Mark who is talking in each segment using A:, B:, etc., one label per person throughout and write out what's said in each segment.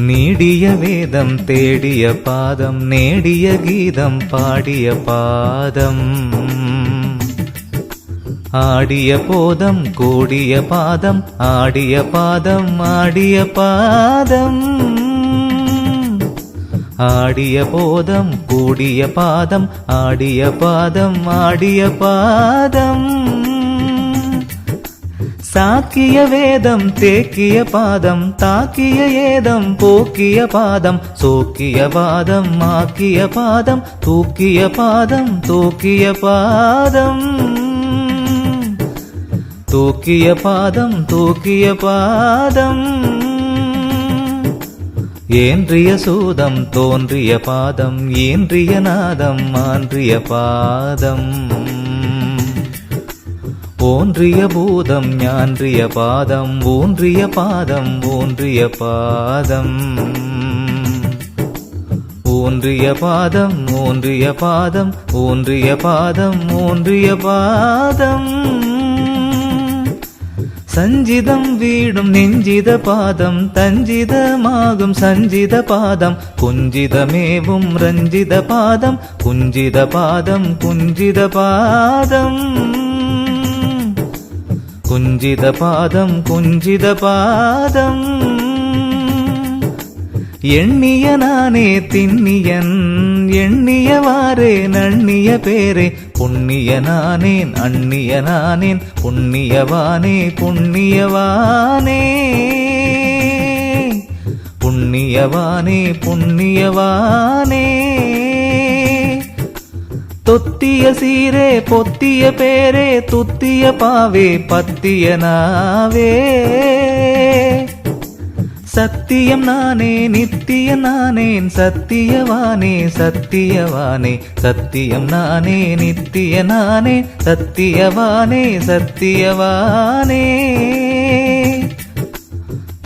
A: நீடிய வேதம் தேடிய பாதம் நேடிய கீதம் பாடிய பாதம். ஆடிய போதம் கூடிய பாதம் ஆடிய பாதம் ஆடிய பாதம். ஆடிய போதம் கூடிய பாதம் ஆடிய பாதம் ஆடிய பாதம். சாக்கிய வேதம் தேக்கிய பாதம் தாக்கிய ஏதம் போக்கிய பாதம் சோக்கிய பாதம் ஆக்கிய பாதம் தூக்கிய பாதம் தூக்கிய பாதம். தூக்கிய பாதம் தூக்கிய பாதம். ஏன்றிய சூதம் தோன்றிய பாதம் ஏன்றிய நாதம் ஆன்றிய பாதம். ஓன்றிய பூதம் ஞான்றிய பாதம் ஊன்றிய பாதம் ஊன்றிய பாதம். ஊன்றிய பாதம் ஊன்றிய பாதம் ஊன்றிய பாதம் ஊன்றிய பாதம். சஞ்சிதம் வீடும் நெஞ்சித பாதம் தஞ்சிதமாகும் சஞ்சித பாதம். குஞ்சிதமேவும் ரஞ்சித பாதம் குஞ்சித பாதம் குஞ்சித பாதம். குஞ்சித பாதம் குஞ்சித பாதம். எண்ணிய நானே திண்ணியன் எண்ணியவாறே நண்ணிய பேரே. புண்ணிய நானேன் அந்நிய நானேன் புண்ணியவானே புண்ணியவானே புண்ணியவானே புண்ணியவானே தொத்திய சீரே பொத்திய பேரே துத்திய பாவே பத்திய நாவே. சத்தியம் நானே நித்திய நானேன் சத்தியவானே சத்தியவானே சத்தியம் நானே நித்திய நானே சத்தியவானே சத்தியவானே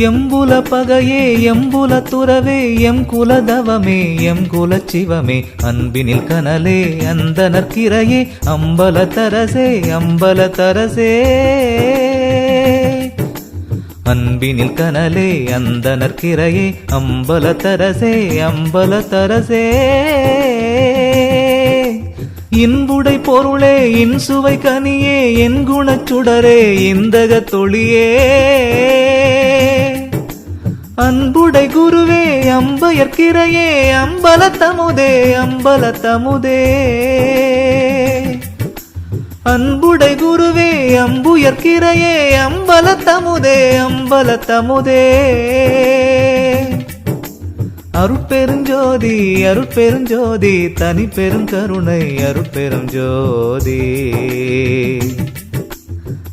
A: எம்புல பகையே எம்புல துறவே எம் குலதவமே எம் குலச்சிவமே. அன்பினில் கனலே அந்த நற்கிரையே அம்பல தரசே அம்பல தரசே. அன்பினில் கனலே அந்த நற்கிரையே அம்பல தரசே அம்பல தரசே. இன்புடை பொருளே இன்சுவை கனியே என் குணச்சுடரே இந்தக தொழியே அன்புடை குருவே அம்பயற்கிறையே அம்பலத்தமுதே அம்பலத்தமுதே. அன்புடை குருவே அம்புயற்கிறையே அம்பலத்தமுதே அம்பலத்தமுதே. அம்பல தமுதே அருட்பெருஞ்சோதி அருட்பெருஞ்சோதி தனி பெரும் கருணை அருட்பெரும் ஜோதி